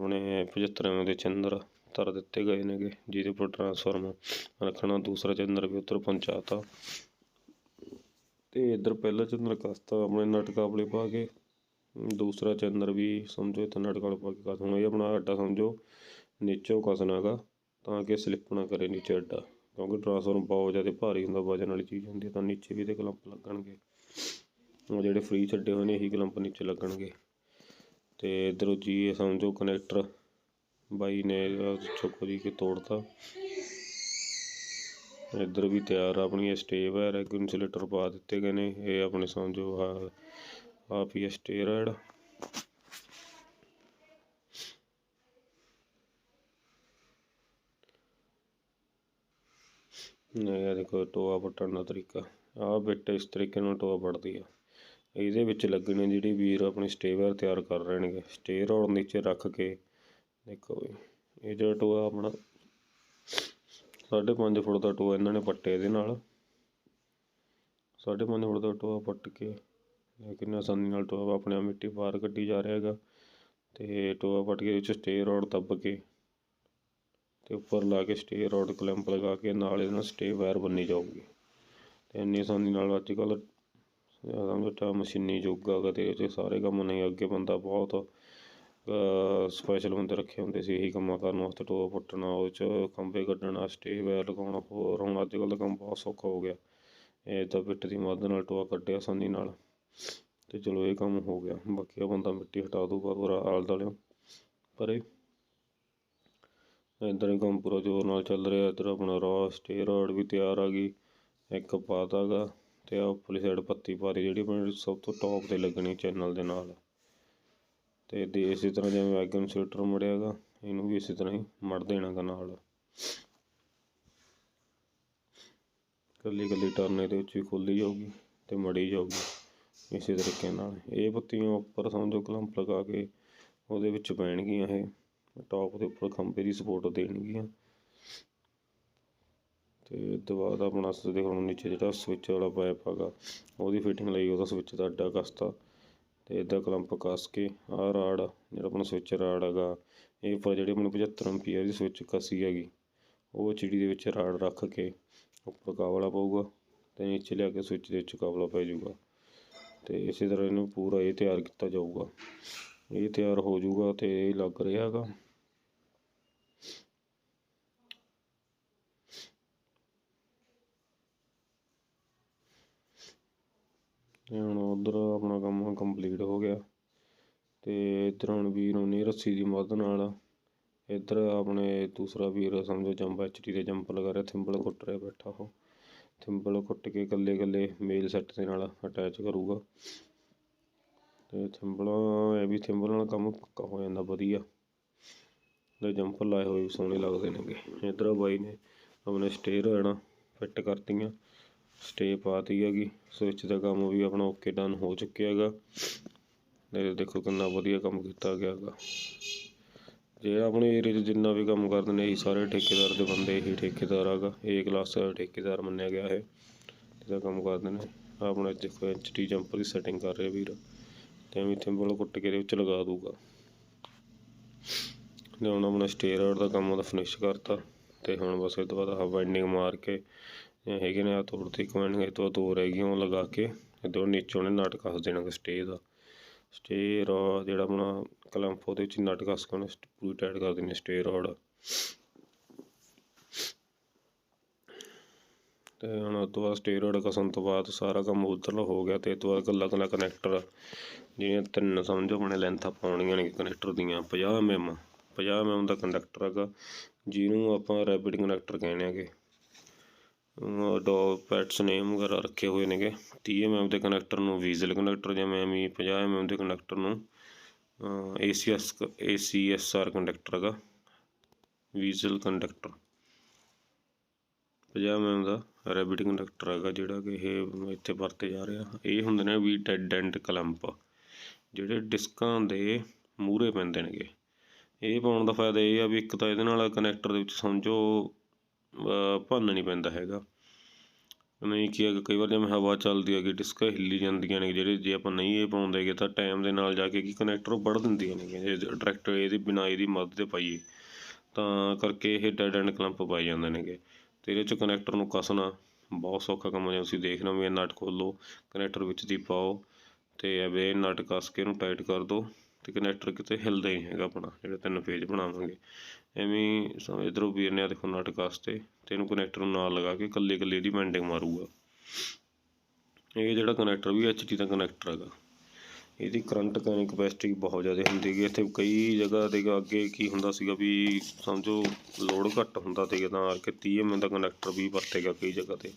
ਹੁਣੇ 75 ਐਮ ਦੇ ਚੈਨਰ ਧਰ ਦਿੱਤੇ ਗਏ ਨੇਗੇ, ਜਿਹਦੇ ਉੱਪਰ ਟਰਾਂਸਫਾਰਮਰ ਰੱਖਣਾ, ਦੂਸਰਾ ਚੈਨਰ ਵੀ ਉੱਧਰ ਪਹੁੰਚਾਤਾ। ਤੇ ਇੱਧਰ ਪਹਿਲਾ ਚੈਨਰ ਕਸਤਾ, ਆਪਣੇ ਨਟ ਪਾ ਕੇ। ਦੂਸਰਾ ਚੰਦਰ ਵੀ ਸਮਝੋ, ਇੱਥੇ ਨਟ ਕਾਬਲੇ ਪਾ ਕੇ ਕਸ, ਹੁਣ ਇਹ ਆਪਣਾ ਅੱਡਾ ਸਮਝੋ, ਨੀਚੋਂ ਕਸਣਾ ਗਾ, ਤਾਂ ਕਿ ਸਲਿੱਪ ਨਾ ਕਰੇ ਨੀਚੇ ਅੱਡਾ ਕਿਉਂਕਿ ਟਰਾਂਸਫਾਰਮਰ ਬਹੁਤ ਜ਼ਿਆਦਾ ਭਾਰੀ ਹੁੰਦਾ, ਵਜਨ ਵਾਲੀ ਚੀਜ਼ ਹੁੰਦੀ ਹੈ, ਤਾਂ ਨੀਚੇ ਵੀ ਇਹਦੇ ਕਲੰਪ ਲੱਗਣਗੇ। ਉਹ ਜਿਹੜੇ ਫ੍ਰੀ ਛੱਡੇ ਹੋਏ ਨੇ, ਇਹੀ ਕਲੰਪ ਨੀਚੇ ਲੱਗਣਗੇ। ਤੇ ਇੱਧਰੋਂ ਜੀ, ਇਹ ਸਮਝੋ ਕਨੈਕਟਰ ਬਾਈ ਨੇ ਚੁੱਕ ਜੀ ਕੇ ਤੋੜਤਾ। ਇੱਧਰ ਵੀ ਤਿਆਰ ਆਪਣੀ ਸਟੇਵ ਹੈ ਰੈਗ ਇਨਸੂਲੇਟਰ ਪਾ ਦਿੱਤੇ ਗਏ ਨੇ। ਇਹ ਆਪਣੇ ਸਮਝੋ ਆ ਆ ਪੀ ਸਟੇਰੋਇਡ ਇਹ ਦੇਖੋ ਟੋਆ ਪੱਟਣ ਦਾ ਤਰੀਕਾ। ਆਹ ਬਿੱਟ ਇਸ ਤਰੀਕੇ ਨਾਲ ਟੋਆ ਪੱਟਦੀ ਆ। ਇਹਦੇ ਵਿੱਚ ਲੱਗਣੇ ਜਿਹੜੀ ਵੀਰ ਆਪਣੀ ਸਟੇਵਰ ਤਿਆਰ ਕਰ ਰਹੇ ਨੇਗੇ ਸਟੇ ਰੋਡ ਨੀਚੇ ਰੱਖ ਕੇ, ਦੇਖੋ ਵੀ ਇਹ ਜਿਹੜਾ ਟੋਆ ਆਪਣਾ ਸਾਢੇ ਪੰਜ ਫੁੱਟ ਦਾ ਟੋਆ ਇਹਨਾਂ ਨੇ ਪੱਟੇ ਇਹਦੇ ਨਾਲ। ਸਾਢੇ ਪੰਜ ਫੁੱਟ ਦਾ ਟੋਆ ਪੱਟ ਕੇ, ਇਹ ਕਿੰਨਾ ਆਸਾਨੀ ਨਾਲ ਟੋਆ ਆਪਣੇ ਆਪ ਮਿੱਟੀ ਬਾਹਰ ਕੱਢੀ ਜਾ ਰਿਹਾ ਹੈਗਾ। ਤੇ ਟੋਆ ਪੱਟ ਕੇ ਵਿੱਚ ਸਟੇ ਰੋਡ ਦੱਬ ਕੇ ਤੇ ਉੱਪਰ ਲਾ ਕੇ ਸਟੇ ਰੋਡ ਕਲੈਂਪ ਲਗਾ ਕੇ ਨਾਲ ਇਹਦੇ ਨਾਲ ਸਟੇ ਵਾਇਰ ਬੰਨੀ ਜਾਊਗੀ। ਤੇ ਇੰਨੀ ਆਸਾਨੀ ਨਾਲ ਅੱਜ ਕੱਲ੍ਹ ਸਮਝੋ ਮਸ਼ੀਨੀ ਯੁੱਗ ਆ ਗਾ ਤੇ ਇਹ 'ਚ ਸਾਰੇ ਕੰਮ ਨਹੀਂ, ਅੱਗੇ ਬੰਦਾ ਬਹੁਤ ਸਪੈਸ਼ਲ ਬੰਦੇ ਰੱਖੇ ਹੁੰਦੇ ਸੀ, ਇਹੀ ਕੰਮਾਂ ਕਰਨ ਵਾਸਤੇ ਟੋਆ ਪੁੱਟਣਾ, ਉਹ 'ਚ ਖੰਭੇ ਕੱਢਣਾ ਸਟੇ ਵਾਇਰ ਲਗਾਉਣਾ, ਹੋਰ ਹੁਣ ਅੱਜ ਕੱਲ੍ਹ ਦਾ ਕੰਮ ਬਹੁਤ ਸੌਖਾ ਹੋ ਗਿਆ। ਇਹ ਤਾਂ ਪਿੱਟ ਦੀ ਮਦਦ ਨਾਲ ਟੋਆ ਕੱਢਿਆ, ਆਸਾਨੀ ਨਾਲ। ਤੇ ਚਲੋ ਇਹ ਕੰਮ ਹੋ ਗਿਆ, ਬਾਕੀ ਆ ਬੰਦਾ ਮਿੱਟੀ ਹਟਾ ਦੂਗਾ ਪੂਰਾ ਆਲ ਦੁਆਲਿਓ ਪਰੇ ਇੱਧਰ ਹੀ ਕੰਮ ਪੂਰਾ ਜ਼ੋਰ ਨਾਲ ਚੱਲ ਰਿਹਾ, ਇੱਧਰ ਆਪਣਾ ਰॉ ਸਟੇ ਰੋਡ ਵੀ ਤਿਆਰ ਆ ਗਈ, ਇੱਕ ਪਾਤਾ ਗਾ। ਤੇ ਆ ਉੱਪਰਲੀ ਸਾਈਡ ਪੱਤੀ ਭਾਰੀ ਜਿਹੜੀ ਆਪਣੀ ਸਭ ਤੋਂ ਟੌਪ ਤੇ ਲੱਗਣੀ ਚੈਨਲ ਦੇ ਨਾਲ। ਤੇ ਦੇ ਇਸੇ ਤਰ੍ਹਾਂ ਜਿਵੇਂ ਵੈਗਨ ਸੀਟਰ ਮੁੜਿਆ ਗਾ ਇਹਨੂੰ ਵੀ ਇਸੇ ਤਰ੍ਹਾਂ ਹੀ ਮੜ ਦੇਣਾ ਗਾ ਨਾਲ। ਕੱਲੀ ਕੱਲੀ ਟਰਨ ਇਹਦੇ ਵਿੱਚ ਵੀ ਖੁੱਲ੍ਹੀ ਜਾਊਗੀ ਤੇ ਮੜੀ ਜਾਊਗੀ ਇਸੇ ਤਰੀਕੇ ਨਾਲ। ਇਹ ਪੱਤੀਆਂ ਉੱਪਰ ਸਮਝੋ ਕਲੰਪ ਲਗਾ ਕੇ ਉਹਦੇ ਵਿੱਚ ਪੈਣਗੀਆਂ ਇਹ ਟੌਪ ਦੇ ਉੱਪਰ ਖੰਭੇ ਦੀ ਸਪੋਰਟ ਦੇਣਗੀਆਂ। ਤੇ ਇਹ ਤੋਂ ਬਾਅਦ ਆਪਣਾ ਦੇਖੋ ਹੁਣ ਨੀਚੇ ਜਿਹੜਾ ਸਵਿਚ ਵਾਲਾ ਪਾਈਪ ਹੈਗਾ, ਉਹਦੀ ਫਿਟਿੰਗ ਲਈ ਉਹਦਾ ਸਵਿਚ ਦਾ ਅੱਡਾ ਕੱਸਤਾ। ਤੇ ਇੱਦਾਂ ਕਲੰਪ ਕੱਸ ਕੇ ਆਹ ਰਾੜ, ਜਿਹੜਾ ਆਪਣਾ ਸਵਿਚ ਰਾੜ ਹੈਗਾ, ਇਹ ਉੱਪਰ ਜਿਹੜੀ ਆਪਣੀ 75 ਐਂਪੀਅਰ ਦੀ ਸਵਿਚ ਕਸੀ ਹੈਗੀ, ਉਹ ਚਿੜੀ ਦੇ ਵਿੱਚ ਰਾੜ ਰੱਖ ਕੇ ਉੱਪਰ ਕਾਬਲਾ ਪਊਗਾ ਤੇ ਨੀਚੇ ਲਿਆ ਕੇ ਸਵਿਚ ਦੇ ਵਿੱਚ ਕਾਬਲਾ ਪੈ ਜਾਊਗਾ। ਤੇ ਇਸੇ ਤਰ੍ਹਾਂ ਇਹਨੂੰ ਪੂਰਾ ਇਹ ਤਿਆਰ ਕੀਤਾ ਜਾਊਗਾ। ਇਹ ਤਿਆਰ ਹੋ ਜਾਊਗਾ ਤੇ ਇਹ ਲੱਗ ਰਿਹਾ ਹੈਗਾ। ਤੇ ਹੁਣ ਉਧਰ ਆਪਣਾ ਕੰਮ ਕੰਪਲੀਟ ਹੋ ਗਿਆ ਤੇ ਇੱਧਰ ਹੁਣ ਵੀਰ ਹੁਣੀ ਰੱਸੀ ਦੀ ਮਦਦ ਨਾਲ ਇੱਧਰ ਆਪਣੇ ਦੂਸਰਾ ਵੀਰ ਸਮਝੋ ਜੰਪ ਐਚਡੀ ਦੇ ਜੰਪ ਲਗਾ ਰਿਹਾ ਥਿੰਬਲ ਕੁੱਟ ਰਿਹਾ ਬੈਠਾ ਉਹ। ਥਿੰਬਲ ਕੁੱਟ ਕੇ ਇਕੱਲੇ ਇਕੱਲੇ ਮੇਲ ਸੈੱਟ ਦੇ ਨਾਲ ਅਟੈਚ ਕਰੂਗਾ। ਤੇ ਥਿੰਬਲਾਂ ਇਹ ਵੀ ਥਿੰਬਲ ਨਾਲ ਕੰਮ ਪੱਕਾ ਹੋ ਜਾਂਦਾ, ਵਧੀਆ। ਤੇ ਜੰਪਰ ਲਾਏ ਹੋਏ ਵੀ ਸੋਹਣੇ ਲੱਗਦੇ ਨੇਗੇ। ਇੱਧਰ ਬਾਈ ਨੇ ਆਪਣੇ ਸਟੇਅਰ ਹੈ ਨਾ ਫਿੱਟ ਕਰਤੀਆਂ। ਸਟੇ ਪਾਤੀ ਹੈਗੀ। ਸਵਿਚ ਦਾ ਕੰਮ ਵੀ ਆਪਣਾ ਓਕੇ ਡਨ ਹੋ ਚੁੱਕਿਆ ਹੈਗਾ। ਤੇ ਦੇਖੋ ਕਿੰਨਾ ਵਧੀਆ ਕੰਮ ਕੀਤਾ ਗਿਆ ਹੈਗਾ। ਜਿਹੜਾ ਆਪਣੇ ਏਰੀਏ 'ਚ ਜਿੰਨਾ ਵੀ ਕੰਮ ਕਰਦੇ ਨੇ, ਇਹੀ ਸਾਰੇ ਠੇਕੇਦਾਰ ਦੇ ਬੰਦੇ, ਇਹੀ ਠੇਕੇਦਾਰ ਹੈਗਾ। ਏ ਕਲਾਸ ਦਾ ਠੇਕੇਦਾਰ ਮੰਨਿਆ ਗਿਆ ਹੈ ਇਹਦਾ ਕੰਮ ਕਰਦੇ ਨੇ। ਆਪਣਾ ਦੇਖੋ ਐਚ ਟੀ ਜੰਪਰ ਦੀ ਸੈਟਿੰਗ ਕਰ ਰਿਹਾ ਵੀਰ। ਤੇ ਐਵੇਂ ਥਿੰਬਲ ਕੁੱਟ ਕੇ ਇਹਦੇ ਵਿੱਚ ਲਗਾ ਦੂਗਾ ਤੇ ਹੁਣ ਆਪਣਾ ਸਟੇਅਰ ਦਾ ਕੰਮ ਉਹਦਾ ਫਿਨਿਸ਼ ਕਰਤਾ। ਤੇ ਹੁਣ ਬਸ ਇਹ ਤੋਂ ਬਾਅਦ ਆਹ ਵਾਈਂਡਿੰਗ ਮਾਰ ਕੇ ਹੈਗੇ ਨੇ ਆ ਤੋੜਤੀ ਕਮੈਂਡ ਇਹ ਤੋਂ ਬਾਅਦ ਦੋ ਰਹਿ ਗਈਆਂ ਉਹ ਲਗਾ ਕੇ ਇਧਰੋਂ ਨੀਚੇ ਉਹਨੇ ਨਟ ਕੱਸ ਦੇਣਾ ਗਾ ਸਟੇ ਦਾ। ਸਟੇ ਰਾ ਜਿਹੜਾ ਆਪਣਾ ਕਲੰਪ ਉਹਦੇ ਵਿੱਚ ਨਾਟਕ ਹੱਸ ਕੇ ਉਹਨੇ ਪੂਰੀ ਟਾਈਟ ਕਰ ਦੇਣੀ ਸਟੇ ਰੋਡ। ਤੇ ਹੁਣ ਉਹ ਤੋਂ ਬਾਅਦ ਸਟੇਰੋਇਡ ਕਸਣ ਤੋਂ ਬਾਅਦ ਸਾਰਾ ਕੰਮ ਉਧਰ ਹੋ ਗਿਆ ਤੇ ਇਹ ਤੋਂ ਬਾਅਦ ਇਕੱਲਾ ਇਕੱਲਾ ਕਨੈਕਟਰ ਜਿਹੜੀਆਂ ਤਿੰਨ ਸਮਝੋ ਆਪਣੇ ਲੈਂਥਾਂ ਪਾਉਣੀਆਂ ਨੇ ਕਨੈਕਟਰ ਦੀਆਂ 50 mm 50 mm ਦਾ ਕੰਡਕਟਰ ਹੈਗਾ, ਜਿਹਨੂੰ ਆਪਾਂ ਰੈਪਿਡ ਕਨੈਕਟਰ ਕਹਿੰਦੇ ਹੈਗੇ। ਡੋ ਪੈਟਸ ਨੇਮ ਵਗੈਰਾ ਰੱਖੇ ਹੋਏ ਨੇਗੇ। 30 mm ਦੇ ਕਨੈਕਟਰ ਨੂੰ ਵੀਜ਼ਲ ਕਨੈਕਟਰ ਜਾਂ ਐਵੇਂ 50 mm ਦੇ ਕਨੈਕਟਰ ਨੂੰ ACS ACSR ਕੰਡਕਟਰ ਹੈਗਾ। ਵੀਜ਼ਲ ਕੰਡਕਟਰ 50 mm ਦਾ ਰੈਬਿਟ ਕੰਡਕਟਰ ਹੈਗਾ ਜਿਹੜਾ ਕਿ ਇਹ ਇੱਥੇ ਵਰਤੇ ਜਾ ਰਿਹਾ ਇਹ ਹੁੰਦੇ ਨੇ ਵੀ ਡੈਡ ਐਂਡ ਕਲੰਪ ਜਿਹੜੇ ਡਿਸਕਾਂ ਦੇ ਮੂਹਰੇ ਪੈਂਦੇ ਨੇਗੇ। ਇਹ ਪਾਉਣ ਦਾ ਫਾਇਦਾ ਇਹ ਆ ਵੀ ਇੱਕ ਤਾਂ ਇਹਦੇ ਨਾਲ ਕਨੈਕਟਰ ਦੇ ਵਿੱਚ ਸਮਝੋ ਭੰਨ ਨਹੀਂ ਪੈਂਦਾ ਹੈਗਾ। ਨਹੀਂ ਕੀ ਹੈਗਾ ਕਈ ਵਾਰ ਜਿਵੇਂ ਹਵਾ ਚੱਲਦੀ ਹੈਗੀ ਡਿਸਕਾਂ ਹਿੱਲੀ ਜਾਂਦੀਆਂ ਨੇ, ਜਿਹੜੇ ਜੇ ਆਪਾਂ ਨਹੀਂ ਇਹ ਪਾਉਂਦੇ ਪਾਉਂਦੇਗੇ ਤਾਂ ਟਾਈਮ ਦੇ ਨਾਲ ਜਾ ਕੇ ਕੀ ਕਨੈਕਟਰ ਉਹ ਵੱਢ ਦਿੰਦੀਆਂ ਨੇ ਜੇ ਟਰੈਕਟਰ ਇਹਦੀ ਬਿਨਾਂ ਇਹਦੀ ਮਦਦ ਤੇ ਪਾਈਏ। ਤਾਂ ਕਰਕੇ ਇਹ ਡੈਡ ਐਂਡ ਕਲੰਪ ਪਾਏ ਜਾਂਦੇ ਨੇਗੇ ਤੇ ਇਹਦੇ 'ਚ ਕਨੈਕਟਰ ਨੂੰ ਕੱਸਣਾ, ਬਹੁਤ ਸੌਖਾ ਕੰਮ ਹੈ ਤੁਸੀਂ ਦੇਖਣਾ ਵੀ ਇਹ ਨਟ ਖੋਲੋ ਕਨੈਕਟਰ ਵਿੱਚ ਦੀ ਪਾਓ, ਤੇ ਇਹ ਨਟ ਕੱਸ ਕੇ ਇਹਨੂੰ ਟਾਈਟ ਕਰ ਦਿਓ ਤੇ ਕਨੈਕਟਰ ਕਿਤੇ ਹਿਲਦਾ ਹੀ ਨਹੀਂ ਹੈਗਾ ਆਪਣਾ, ਜਿਹੜਾ ਤਿੰਨ ਫੇਜ਼ ਬਣਾਵਾਂਗੇ। ਐਵੇਂ ਸਮ ਇਧਰੋਂ ਵੀਰ ਨੇ ਦੇਖੋ ਨਟ ਕੱਸ ਤੇ ਇਹਨੂੰ ਕਨੈਕਟਰ ਨੂੰ ਨਾਲ ਲਗਾ ਕੇ ਇਕੱਲੇ ਇਕੱਲੇ ਦੀ ਬੈਂਡਿੰਗ ਮਾਰੂਗਾ। ਇਹ ਜਿਹੜਾ ਕਨੈਕਟਰ ਵੀ ਐਚਡੀ ਦਾ ਕਨੈਕਟਰ ਹੈਗਾ, ਇਹਦੀ ਕਰੰਟ ਕੈਰਿੰਗ ਕਪੈਸਿਟੀ ਬਹੁਤ ਜ਼ਿਆਦਾ ਹੁੰਦੀ ਹੈਗੀ। ਇੱਥੇ ਕਈ ਜਗ੍ਹਾ ਤੇ ਅੱਗੇ ਕੀ ਹੁੰਦਾ ਸੀਗਾ ਵੀ ਸਮਝੋ ਲੋਡ ਘੱਟ ਹੁੰਦਾ ਤੇ ਤਾਂ ਕਰਕੇ 30 mm ਦਾ ਕਨੈਕਟਰ ਵੀ ਵਰਤੇਗਾ ਕਈ ਜਗ੍ਹਾ ਤੇ।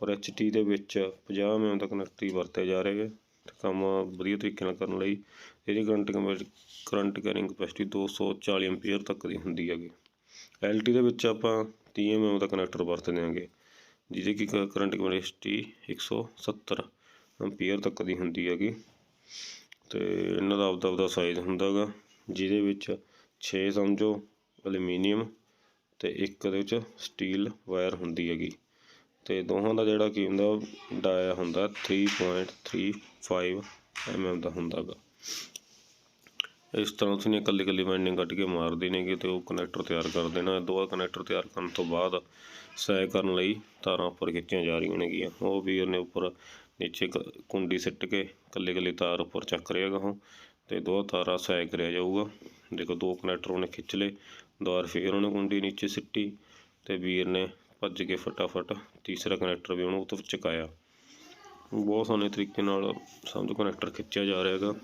ਪਰ ਐਚਟੀ ਦੇ ਵਿੱਚ 50 mm ਦਾ ਕਨੈਕਟਰ ਹੀ ਵਰਤੇ ਜਾ ਰਿਹਾ ਹੈ ਕੰਮ ਵਧੀਆ ਤਰੀਕੇ ਨਾਲ ਕਰਨ ਲਈ ਇਹਦੀ current current carrying capacity 240 ampere ਤੱਕ ਦੀ ਹੁੰਦੀ ਹੈਗੀ। ਐਲਟੀ ਦੇ ਵਿੱਚ ਆਪਾਂ 30 mm ਦਾ ਕਨੈਕਟਰ ਵਰਤਦੇ ਹਾਂਗੇ, ਜਿਹਦੇ ਕਿ ਕਰੰਟ ਕਪੈਸਿਟੀ 170 ਐਂਪੀਅਰ ਤੱਕ ਦੀ ਹੁੰਦੀ ਹੈਗੀ। ਤੇ ਇਹਨਾਂ ਦਾ ਆਪਦਾ ਆਪਦਾ ਸਾਈਜ਼ ਹੁੰਦਾ ਗਾ ਜਿਹਦੇ ਵਿੱਚ 6 ਸਮਝੋ ਐਲੂਮੀਨੀਅਮ ਤੇ ਇੱਕ ਦੇ ਵਿੱਚ ਸਟੀਲ ਵਾਇਰ ਹੁੰਦੀ ਹੈਗੀ। ਤੇ ਦੋਹਾਂ ਦਾ ਜਿਹੜਾ ਕੀ ਹੁੰਦਾ, ਡਾਇਆ ਹੁੰਦਾ 3.35 mm ਦਾ ਹੁੰਦਾ ਗਾ। ਇਸ ਤਰ੍ਹਾਂ ਤੁਸੀਂ ਇਕੱਲੀ ਇਕੱਲੀ ਵਾਈਂਡਿੰਗ ਕੱਢ ਕੇ ਮਾਰਦੇ ਨੇਗੇ ਤੇ ਉਹ ਕਨੈਕਟਰ ਤਿਆਰ ਕਰ ਦੇਣਾ। ਦੋਹਾਂ ਕਨੈਕਟਰ ਤਿਆਰ ਕਰਨ ਤੋਂ ਬਾਅਦ ਸੈ ਕਰਨ ਲਈ ਤਾਰਾਂ ਉੱਪਰ ਖਿੱਚੀਆਂ ਜਾ ਰਹੀਆਂ ਨੇਗੀਆਂ ਉਹ ਵੀਰ ਨੇ ਉੱਪਰ ਨੀਚੇ ਕ- ਕੁੰਡੀ ਸਿੱਟ ਕੇ ਇਕੱਲੇ ਇਕੱਲੇ ਤਾਰ ਉੱਪਰ ਚੱਕ ਰਿਹਾ ਗਾ ਉਹ ਤੇ ਦੋ ਤਾਰਾਂ ਸੈ ਕਰਿਆ ਜਾਊਗਾ। ਦੇਖੋ ਦੋ ਕਨੈਕਟਰ ਉਹਨੇ ਖਿੱਚ ਲਏ, ਦੁਬਾਰਾ ਫੇਰ ਉਹਨੇ ਕੁੰਡੀ ਨੀਚੇ ਸਿੱਟੀ ਤੇ ਵੀਰ ਨੇ ਭੱਜ ਕੇ ਫਟਾਫਟ ਤੀਸਰਾ ਕਨੈਕਟਰ ਵੀ ਉਹਨੂੰ ਉੱਤੋਂ ਚੁਕਾਇਆ। ਬਹੁਤ ਸੋਹਣੇ ਤਰੀਕੇ ਨਾਲ ਸਮਝ ਕਨੈਕਟਰ ਖਿੱਚਿਆ ਜਾ ਰਿਹਾ ਹੈਗਾ।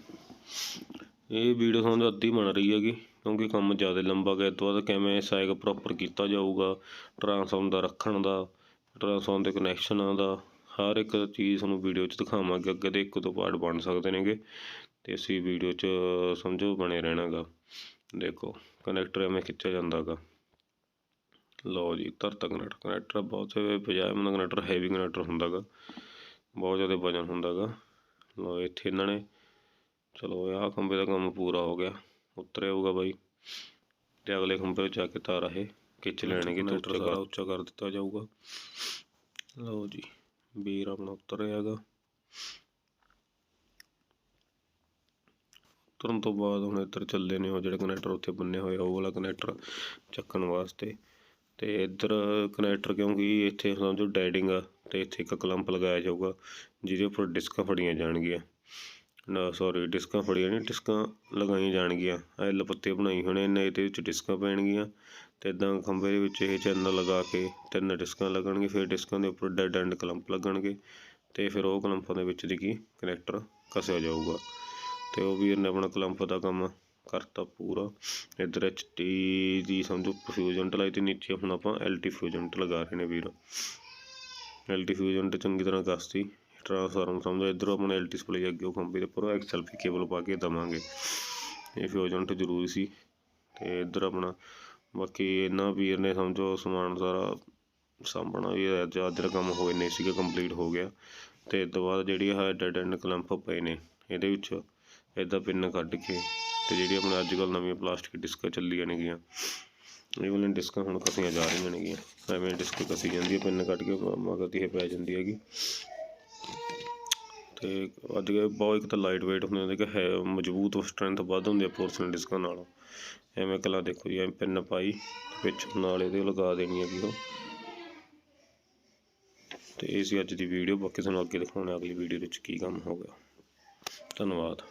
ਇਹ ਵੀਡੀਓ ਸਮਝ ਅੱਧੀ ਬਣ ਰਹੀ ਹੈਗੀ, ਕਿਉਂਕਿ ਕੰਮ ਜ਼ਿਆਦਾ ਲੰਬਾ ਗਿਆ ਤੋਂ ਬਾਅਦ ਕਿਵੇਂ ਸਾਈਕ ਪ੍ਰੋਪਰ ਕੀਤਾ ਜਾਊਗਾ ਟਰਾਂਸਫਾਰਮ ਦਾ, ਰੱਖਣ ਦਾ ਟਰਾਂਸਫਾਰਮ ਦੇ ਕਨੈਕਸ਼ਨਾਂ ਦਾ, ਹਰ ਇੱਕ ਚੀਜ਼ ਤੁਹਾਨੂੰ ਵੀਡੀਓ 'ਚ ਦਿਖਾਵਾਂਗੇ, ਅੱਗੇ ਦੇ ਇੱਕ ਦੋ ਪਾਰਟ ਬਣ ਸਕਦੇ ਨੇਗੇ, ਤੇ ਅਸੀਂ ਵੀਡੀਓ 'ਚ ਸਮਝੋ ਬਣੇ ਰਹਿਣਾਗਾ ਦੇਖੋ ਕਨੈਕਟਰ ਐਵੇਂ ਖਿੱਚਿਆ ਜਾਂਦਾ ਗਾ ਲਓ ਜੀ ਧਰਤਾ ਕਨੈਕਟਰ ਕਨੈਕਟਰ ਬਹੁਤ ਸੇ ਪਜਾਮਾ ਦਾ ਕਨੈਕਟਰ ਹੈਵੀ ਕਨੈਕਟਰ ਹੁੰਦਾ ਗਾ ਬਹੁਤ ਜ਼ਿਆਦਾ ਵਜਨ ਹੁੰਦਾ ਗਾ ਲਓ ਇੱਥੇ ਇਹਨਾਂ ਨੇ ਚਲੋ ਆਹ ਖੰਭੇ ਦਾ ਕੰਮ ਪੂਰਾ ਹੋ ਗਿਆ ਉਤਰਿਆ ਹੋਊਗਾ ਬਾਈ। ਤੇ ਅਗਲੇ ਖੰਭੇ ਵਿੱਚ ਜਾ ਕੇ ਤਾਰ ਇਹ ਖਿੱਚ ਲੈਣਗੇ ਤੇ ਉੱਚਾ ਕਰ ਉੱਚਾ ਕਰ ਦਿੱਤਾ ਜਾਊਗਾ। ਲਓ ਜੀ ਵੀਰ ਆਪਣਾ ਉਤਰ ਰਿਹਾ ਹੈਗਾ ਉਤਰਨ ਤੋਂ ਬਾਅਦ ਹੁਣ ਇੱਧਰ ਚੱਲੇ ਨੇ ਉਹ ਜਿਹੜੇ ਕਨੈਕਟਰ ਉੱਥੇ ਬੰਨੇ ਹੋਏ ਉਹ ਵਾਲਾ ਕਨੈਕਟਰ ਚੱਕਣ ਵਾਸਤੇ। ਅਤੇ ਇੱਧਰ ਕਨੈਕਟਰ ਕਿਉਂਕਿ ਇੱਥੇ ਸਮਝੋ ਡੈਡਿੰਗ ਆ ਅਤੇ ਇੱਥੇ ਇੱਕ ਕਲੰਪ ਲਗਾਇਆ ਜਾਊਗਾ, ਜਿਹਦੇ ਉੱਪਰ ਡਿਸਕਾਂ ਫੜੀਆਂ ਜਾਣਗੀਆਂ। ਨਾ ਸੌਰੀ ਡਿਸਕਾਂ ਫੜੀਆਂ ਨਹੀਂ ਡਿਸਕਾਂ ਲਗਾਈਆਂ ਜਾਣਗੀਆਂ। ਐਲ ਪੱਤੇ ਬਣਾਈ ਹੋਣੇ ਨੇ ਇਹਦੇ ਵਿੱਚ ਡਿਸਕਾਂ ਪੈਣਗੀਆਂ। ਤੇ ਇਦਾਂ ਖੰਭੇ ਦੇ ਵਿੱਚ ਇਹ ਚੈਨਲ ਲਗਾ ਕੇ ਤਿੰਨ ਡਿਸਕਾਂ ਲੱਗਣਗੇ ਫਿਰ ਡਿਸਕਾਂ ਦੇ ਉੱਪਰ ਡੈਡ ਐਂਡ ਕਲੰਪ ਲੱਗਣਗੇ। ਤੇ ਫਿਰ ਉਹ ਕਲੰਪਾਂ ਦੇ ਵਿੱਚ ਦੀ ਕੀ ਕਨੈਕਟਰ ਕਸਿਆ ਜਾਊਗਾ। ਤੇ ਉਹ ਵੀਰ ਨੇ ਆਪਣਾ ਕਲੰਪ ਦਾ ਕੰਮ ਕਰਤਾ ਪੂਰਾ। ਇੱਧਰ ਐਚ ਟੀ ਦੀ ਸਮਝੋ ਫਿਊਜ਼ਨ ਲਾਈ ਤੇ ਨੀਚੇ ਹੁਣ ਆਪਾਂ ਐਲ ਟੀ ਫਿਊਜ਼ਨ ਲਗਾ ਰਹੇ ਨੇ ਵੀਰ। ਐਲ ਟੀ ਫਿਊਜ਼ਨ ਚੰਗੀ ਤਰ੍ਹਾਂ ਕਸਤੀ ਟ੍ਰਾਂਸਫਾਰਮ ਸਮਝੋ, ਇੱਧਰੋਂ ਆਪਣਾ ਐਲ ਟੀ ਸਪਲਾਈ ਅੱਗੇ ਉਹ ਖੰਭੇ ਦੇ ਉੱਪਰ ਐਕਸਐਲ ਪੀ ਕੇਬਲ ਪਾ ਕੇ ਦਵਾਂਗੇ। ਇਹ ਫਿਊਜ਼ਨ ਜ਼ਰੂਰੀ ਸੀ। ਤੇ ਇੱਧਰ ਆਪਣਾ ਬਾਕੀ ਇਹਨਾਂ ਵੀਰ ਨੇ ਸਮਝੋ ਸਮਾਨ ਸਾਰਾ ਸਾਂਭਣਾ ਵੀ ਅੱਜ ਅੱਜ ਕੰਮ ਹੋਏ ਨਹੀਂ ਸੀਗਾ ਕੰਪਲੀਟ ਹੋ ਗਿਆ। ਤੇ ਇਸ ਤੋਂ ਬਾਅਦ ਜਿਹੜੀ ਹੈ ਡੈਡ ਐਂਡ ਕਲੰਪ ਪਏ ਨੇ, ਇਹਦੇ ਵਿੱਚ ਇਦਾਂ ਪਿੰਨ ਕੱਢ ਕੇ ਤੇ ਜਿਹੜੀ ਆਪਣੇ ਅੱਜ ਕੱਲ੍ਹ ਨਵੀਆਂ ਪਲਾਸਟਿਕ ਡਿਸਕਾਂ ਚੱਲੀਆਂ ਨੇਗੀਆਂ, ਇਹ ਵਾਲੀਆਂ ਡਿਸਕਾਂ ਹੁਣ ਕਸੀਆਂ ਜਾ ਰਹੀਆਂ ਨੇਗੀਆਂ। ਐਵੇਂ ਡਿਸਕ ਕਸੀ ਜਾਂਦੀ ਹੈ ਪਿੰਨ ਕੱਟ ਕੇ ਮਗਰ ਦੀ ਇਹ ਪੈ ਜਾਂਦੀ ਹੈਗੀ। ਤੇ ਅੱਜ ਕੱਲ੍ਹ ਬਹੁਤ ਇੱਕ ਤਾਂ ਲਾਈਟ ਵੇਟ ਹੁੰਦੇ ਨੇ ਕਿ ਹੈ ਮਜ਼ਬੂਤ ਸਟਰੈਂਥ ਵੱਧ ਹੁੰਦੀ ਹੈ ਪੋਰਸ਼ਨ ਡਿਸਕਾਂ ਨਾਲੋਂ। ਐਵੇਂ ਕਲਾ ਦੇਖੋ ਜੀ, ਐਵੇਂ ਪਿੰਨ ਪਾਈ, ਵਿੱਚ ਨਾਲ ਇਹਦੇ ਲਗਾ ਦੇਣੀ ਹੈਗੀ ਉਹ। ਤੇ ਇਹ ਸੀ ਅੱਜ ਦੀ ਵੀਡੀਓ ਬਾਕੀ ਤੁਹਾਨੂੰ ਅੱਗੇ ਦਿਖਾਉਣਾ ਅਗਲੀ ਵੀਡੀਓ ਵਿੱਚ ਕੀ ਕੰਮ ਹੋ ਗਿਆ। ਧੰਨਵਾਦ।